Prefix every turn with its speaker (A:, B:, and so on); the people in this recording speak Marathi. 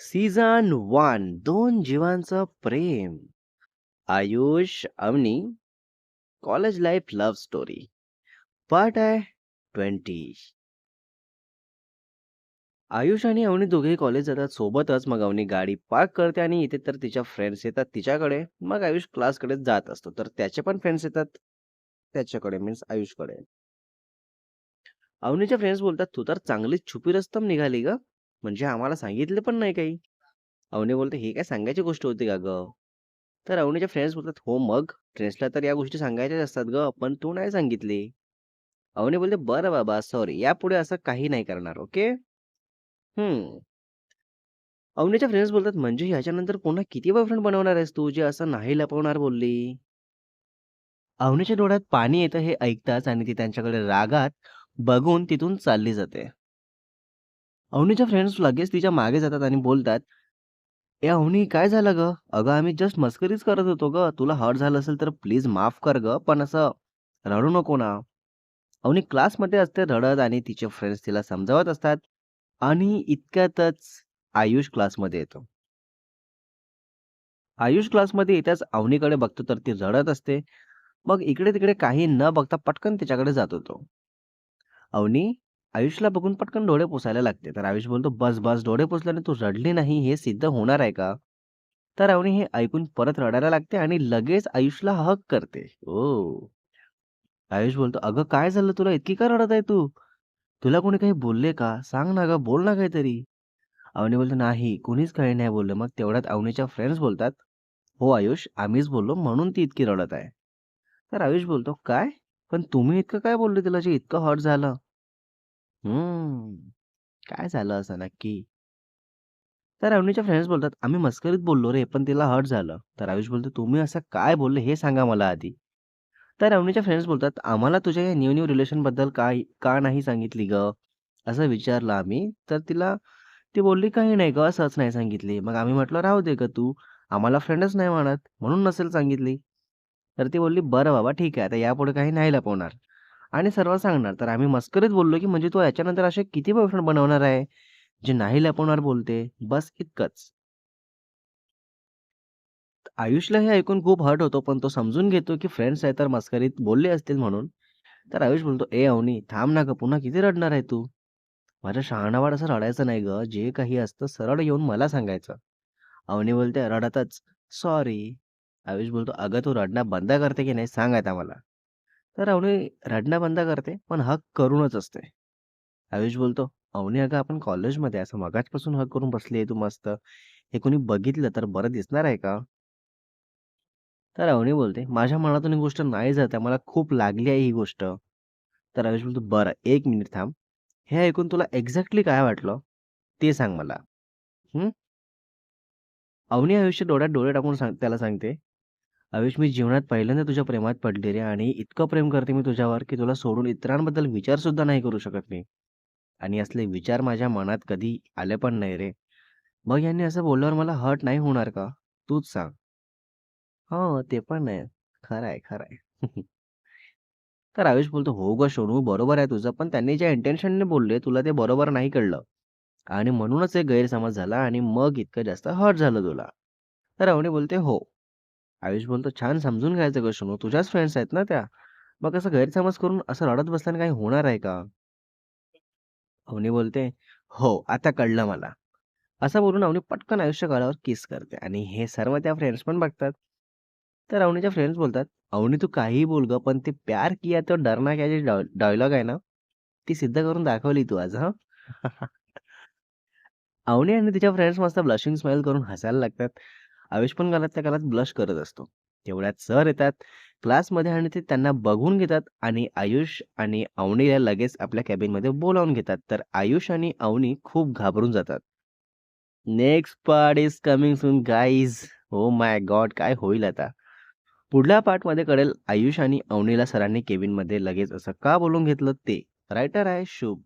A: सीझन वन दोन जीवांचं प्रेम. Ayush Avani college life love story. Part आहे ट्वेंटी. आयुष आणि अवनी दोघे कॉलेज जातात. सोबतच मग अवनी गाडी पार्क करते आणि इथे तर तिच्या फ्रेंड्स येतात तिच्याकडे. मग आयुष क्लासकडे जात असतो. तर त्याचे पण फ्रेंड्स येतात. त्याच्याकडे मीन्स आयुषकडे. अवनीच्या फ्रेंड्स बोलतात तू तर चांगलीच छुपी रस्तम निघाली ग. म्हणजे आम्हाला सांगितले पण नाही काही. अवनी बोलते हे काय सांगायची गोष्ट होती का ग? तर अवनीच्या फ्रेंड्स बोलतात हो मग फ्रेंड्सला तर या गोष्टी सांगायच्याच असतात ग पण तू नाही सांगितली. अवनी बोलते बरं बाबा सॉरी यापुढे असं काही नाही करणार ओके? हम्म. अवनीच्या फ्रेंड्स बोलतात म्हणजे ह्याच्यानंतर पुन्हा किती बॉयफ्रेंड बनवणार आहेस तू जे असं नाही लपवणार बोलली? अवनीच्या डोळ्यात पाणी येतं हे ऐकताच आणि ती त्यांच्याकडे रागात बघून तिथून चालली जाते. अवनीच्या फ्रेंड्स लगेच तिच्यामागे जातात आणि बोलतात ए अवनी काय झालं ग? अगं आम्ही जस्ट मस्करीच करत होतो ग. तुला हर्ट झालं असेल तर प्लीज माफ कर ग पण असं रडू नको ना. अवनी क्लासमध्ये असते रडत आणि तिचे फ्रेंड्स तिला समजावत असतात आणि इतक्यातच आयुष क्लासमध्ये येतो. आयुष क्लासमध्ये येताच अवनीकडे बघतो तर ती रडत असते. मग इकडे तिकडे काही न बघता पटकन तिच्याकडे जात होतो. अवनी आयुषला बघून पटकन डोळे पुसायला लागते. तर आयुष बोलतो बस बस डोळे पुसल्याने तू रडली नाही हे सिद्ध होणार आहे का? तर अवनी हे ऐकून परत रडायला लागते आणि लगेच आयुषला हक करते. ओ आयुष बोलतो अगं काय झालं तुला? इतकी का रडत आहे तू? तुला कोणी काही बोलले का? सांग ना ग बोल ना काहीतरी. अवनी बोलतो नाही कोणीच काही नाही बोललं. मग तेवढ्यात अवनीच्या फ्रेंड्स बोलतात हो आयुष आम्हीच बोललो म्हणून ती इतकी रडत आहे. तर आयुष बोलतो काय? पण तुम्ही इतकं काय बोलले तिला? जे इतकं हॉट झालं. हम्म. काय झालं असं नक्की? तर अवनीच्या फ्रेंड्स बोलतात आम्ही मस्करीत बोललो रे पण तिला हर्ट झालं. तर आयुष बोलतो तुम्ही असं काय बोलले हे सांगा मला आधी. तर अवनीच्या फ्रेंड्स बोलतात आम्हाला तुझ्या या न्यू न्यू रिलेशनबद्दल काय का नाही सांगितली ग? असं विचारलं आम्ही. तर तिला ती बोलली काही नाही ग असंच नाही सांगितली. मग आम्ही म्हटलं राहू दे ग तू आम्हाला फ्रेंडच नाही म्हणत म्हणून नसेल सांगितली. तर ती बोलली बरं बाबा ठीक आहे आता यापुढे काही नाही लपवणार. आणि सर्व सांगणार. तर आम्ही मस्करीत बोललो की म्हणजे तू याच्यानंतर असे किती बॉयफ्रेंड बनवणार आहे? जे नाही लपवणार बोलते. बस इतकंच. आयुषला हे ऐकून खूप हर्ट होतो पण तो समजून घेतो की फ्रेंड्स आहे तर मस्करीत बोलले असतील म्हणून. तर आयुष बोलतो ए अवनी थांब ना ग पुन्हा किती रडणार आहे तू? माझ्या शहाणावाड असं रडायचं नाही ग. जे काही असतं सरळ येऊन मला सांगायचं. अवनी बोलते रडतच. सॉरी. आयुष बोलतो अगं तू रडणं बंद करते की नाही? सांग आम्हाला मला. तर अवनी रडणं बंद करते पण हक करूनच असते. आयुष बोलतो अवनी अगं आपण कॉलेजमध्ये असं मगाचपासून हक करून बसली आहे तू मस्त. हे कोणी बघितलं तर बरं दिसणार आहे का? तर अवनी बोलते माझ्या मनातून ही गोष्ट नाही जात आहे. मला खूप लागली आहे ही गोष्ट. तर आयुष बोलतो बरं एक मिनिट थांब. हे ऐकून तुला एक्झॅक्टली काय वाटलं? ते सांग मला. अवनी आयुष्य डोळ्यात डोळे टाकून सांग त्याला सांगते आयुष मी जीवनात पहिल्यांदा तुझ्या प्रेमात पडले रे आणि इतकं प्रेम करते मी तुझ्यावर की तुला सोडून इतरांबद्दल विचार सुद्धा नाही करू शकत मी. आणि असले विचार माझ्या मनात कधी आले पण नाही रे. मग यांनी असं बोलल्यावर मला हर्ट नाही होणार का? तूच सांग. हो ते पण आहे. खरं आहे खरं आहे तर आयुष बोलतो हो ग सोनू बरोबर आहे तुझं पण त्यांनी ज्या इंटेन्शनने बोलले तुला ते बरोबर नाही कळलं. आणि म्हणूनच एक गैरसमज झाला आणि मग इतकं जास्त हर्ट झालं तुला. तर अवनी बोलते हो. आयुष बोलतो छान समजून घ्यायचं ग सोनू तुझ्याच फ्रेंड्स आहेत ना त्या. मग असं गैरसमज करून असं रडत बसल्याने काही होणार आहे का? अवनी बोलते हो आता कळलं मला. असं बोलून अवनी पटकन आयुष्य काळावर किस करते आणि हे सर्व त्या फ्रेंड्स पण बघतात. तर अवनीच्या फ्रेंड्स बोलतात अवनी तू काहीही बोल ग पण ते प्यार किया तो डरना क्या जे डायलॉग आहे ना ती सिद्ध करून दाखवली तू आज हा? अवनी आणि तिच्या फ्रेंड्स मस्त ब्लशिंग स्माइल करून हसायला लागतात. आयुष पण गालात त्या ब्लश करत असतो. तेवढ्यात सर येतात क्लासमध्ये आणि ते त्यांना बघून घेतात आणि आयुष आणि अवनीला लगेच आपल्या कॅबिनमध्ये बोलावून घेतात. तर आयुष आणि अवनी खूप घाबरून जातात. Next part is coming soon guys oh my god काय होईल आता? पुढल्या पार्टमध्ये कळेल आयुष आणि अवनीला सरांनी केबिनमध्ये लगेच असं का बोलून घेतलं ते. रायटर आहे शुभ.